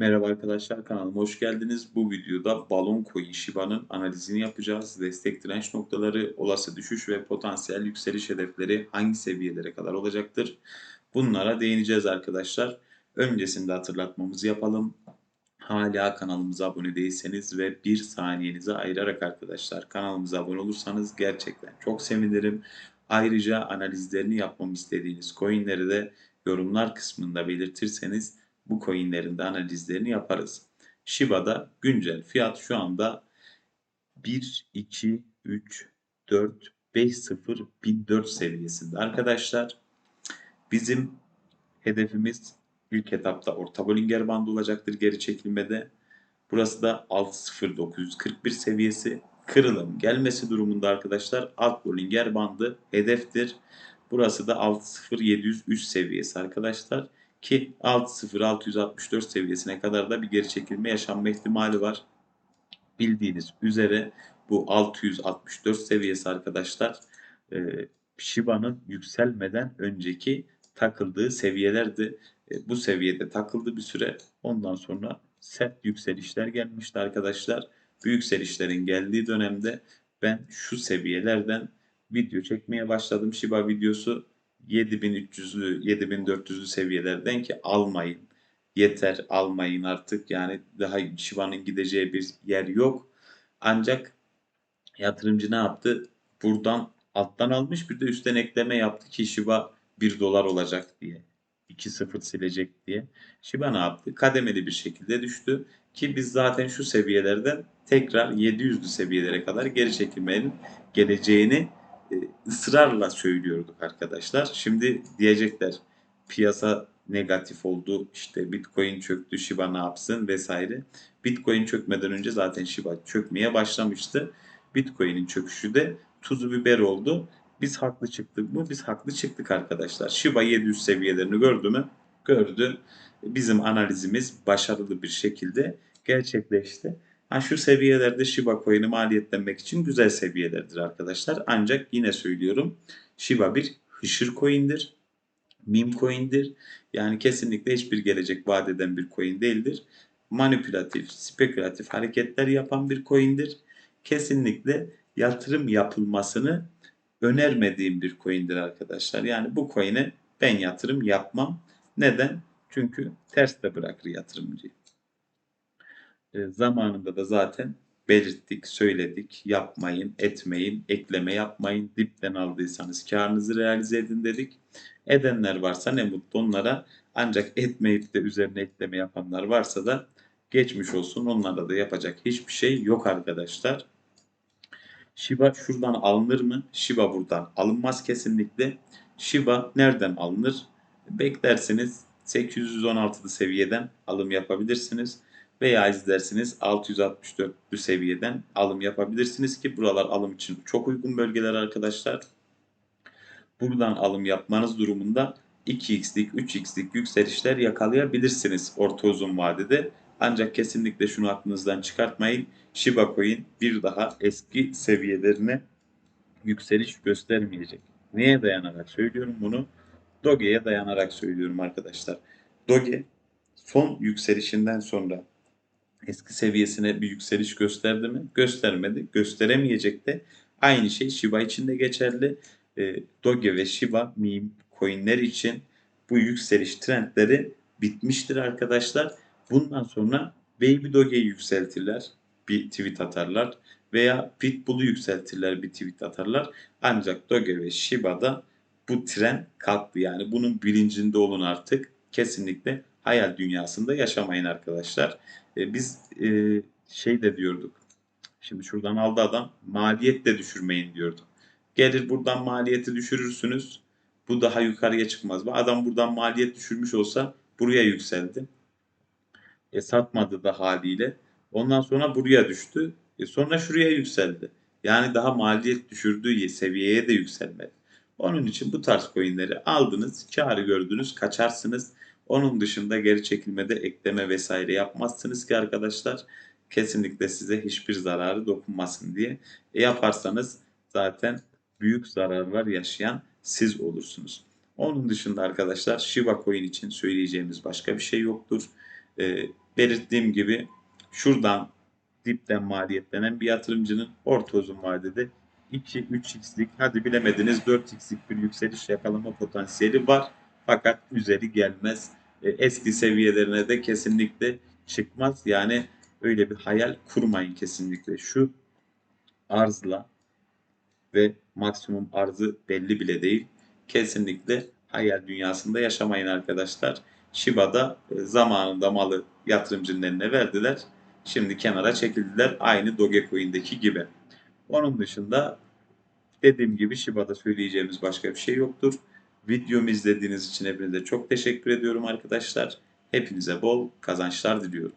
Merhaba arkadaşlar kanalıma hoş geldiniz. Bu videoda balon coin Shiba'nın analizini yapacağız. Destek direnç noktaları, olası düşüş ve potansiyel yükseliş hedefleri hangi seviyelere kadar olacaktır? Bunlara değineceğiz arkadaşlar. Öncesinde hatırlatmamızı yapalım. Hala kanalımıza abone değilseniz ve bir saniyenizi ayırarak arkadaşlar kanalımıza abone olursanız gerçekten çok sevinirim. Ayrıca analizlerini yapmamı istediğiniz coinleri de yorumlar kısmında belirtirseniz bu coinlerin de analizlerini yaparız. Shiba'da güncel fiyat şu anda 1, 2, 3, 4, 5, 0, 1004 seviyesinde. Arkadaşlar bizim hedefimiz ilk etapta orta Bollinger bandı olacaktır geri çekilmede. Burası da 60941 seviyesi. Kırılım gelmesi durumunda arkadaşlar alt Bollinger bandı hedeftir. Burası da 60703 seviyesi arkadaşlar. Ki 6.0664 seviyesine kadar da bir geri çekilme yaşanma ihtimali var. Bildiğiniz üzere bu 664 seviyesi arkadaşlar e, Shiba'nın yükselmeden önceki takıldığı seviyelerdi. E, bu seviyede takıldı bir süre. Ondan sonra sert yükselişler gelmişti arkadaşlar. Bu yükselişlerin geldiği dönemde ben şu seviyelerden video çekmeye başladım. Shiba videosu 7300'lü 7400'lü seviyelerden ki almayın. Yeter almayın artık yani daha Shiba'nın gideceği bir yer yok. Ancak yatırımcı ne yaptı? Buradan alttan almış bir de üstten ekleme yaptı ki Shiba 1 dolar olacak diye. 2-0 silecek diye. Shiba ne yaptı? Kademeli bir şekilde düştü. Ki biz zaten şu seviyelerden tekrar 700'lü seviyelere kadar geri çekilmenin geleceğini e, ısrarla söylüyorduk arkadaşlar. Şimdi diyecekler piyasa negatif oldu işte Bitcoin çöktü Shiba ne yapsın vesaire. Bitcoin çökmeden önce zaten Shiba çökmeye başlamıştı. Bitcoin'in çöküşü de tuzu biber oldu. Biz haklı çıktık mı? Biz haklı çıktık arkadaşlar. Shiba 700 seviyelerini gördü mü? Gördü. Bizim analizimiz başarılı bir şekilde gerçekleşti. Ha, şu seviyelerde Shiba Coin'i maliyetlenmek için güzel seviyelerdir arkadaşlar. Ancak yine söylüyorum Shiba bir hışır coin'dir. Meme coin'dir. Yani kesinlikle hiçbir gelecek vaat eden bir coin değildir. Manipülatif, spekülatif hareketler yapan bir coin'dir. Kesinlikle yatırım yapılmasını önermediğim bir coin'dir arkadaşlar. Yani bu coin'e ben yatırım yapmam. Neden? Çünkü ters de bırakır yatırımcıyı. E, zamanında da zaten belirttik, söyledik. Yapmayın, etmeyin, ekleme yapmayın. Dipten aldıysanız karınızı realize edin dedik. Edenler varsa ne mutlu onlara. Ancak etmeyip de üzerine ekleme yapanlar varsa da geçmiş olsun. Onlara da yapacak hiçbir şey yok arkadaşlar. Shiba şuradan alınır mı? Shiba buradan alınmaz kesinlikle. Shiba nereden alınır? Beklersiniz 816 seviyeden alım yapabilirsiniz veya izlersiniz 664'lü seviyeden alım yapabilirsiniz ki buralar alım için çok uygun bölgeler arkadaşlar. Buradan alım yapmanız durumunda 2x'lik 3x'lik yükselişler yakalayabilirsiniz orta uzun vadede. Ancak kesinlikle şunu aklınızdan çıkartmayın. Shiba Coin bir daha eski seviyelerine yükseliş göstermeyecek. Neye dayanarak söylüyorum bunu? Doge'ye dayanarak söylüyorum arkadaşlar. Doge son yükselişinden sonra eski seviyesine bir yükseliş gösterdi mi? Göstermedi. Gösteremeyecek de. Aynı şey Shiba için de geçerli. E, Doge ve Shiba meme coinler için bu yükseliş trendleri bitmiştir arkadaşlar. Bundan sonra Baby Doge'yi yükseltirler. Bir tweet atarlar. Veya Pitbull'u yükseltirler bir tweet atarlar. Ancak Doge ve Shiba'da bu tren kalktı. Yani bunun bilincinde olun artık. Kesinlikle hayal dünyasında yaşamayın arkadaşlar. E, biz e, şey de diyorduk. Şimdi şuradan aldı adam maliyet de düşürmeyin diyordu. Gelir buradan maliyeti düşürürsünüz. Bu daha yukarıya çıkmaz. Adam buradan maliyet düşürmüş olsa buraya yükseldi. E, satmadı da haliyle. Ondan sonra buraya düştü. E, sonra şuraya yükseldi. Yani daha maliyet düşürdüğü seviyeye de yükselmedi. Onun için bu tarz coinleri aldınız, karı gördünüz, kaçarsınız. Onun dışında geri çekilmede ekleme vesaire yapmazsınız ki arkadaşlar. Kesinlikle size hiçbir zararı dokunmasın diye. E yaparsanız zaten büyük zararlar yaşayan siz olursunuz. Onun dışında arkadaşlar Shiba Coin için söyleyeceğimiz başka bir şey yoktur. Ee, belirttiğim gibi şuradan dipten maliyetlenen bir yatırımcının orta uzun vadede 2-3x'lik hadi bilemediniz 4x'lik bir yükseliş yakalama potansiyeli var. Fakat üzeri gelmez. Eski seviyelerine de kesinlikle çıkmaz. Yani öyle bir hayal kurmayın kesinlikle. Şu arzla ve maksimum arzı belli bile değil. Kesinlikle hayal dünyasında yaşamayın arkadaşlar. Shiba'da e, zamanında malı yatırımcının eline verdiler. Şimdi kenara çekildiler. Aynı Dogecoin'deki gibi. Onun dışında dediğim gibi Shiba'da söyleyeceğimiz başka bir şey yoktur. Videomu izlediğiniz için hepinize çok teşekkür ediyorum arkadaşlar. Hepinize bol kazançlar diliyorum.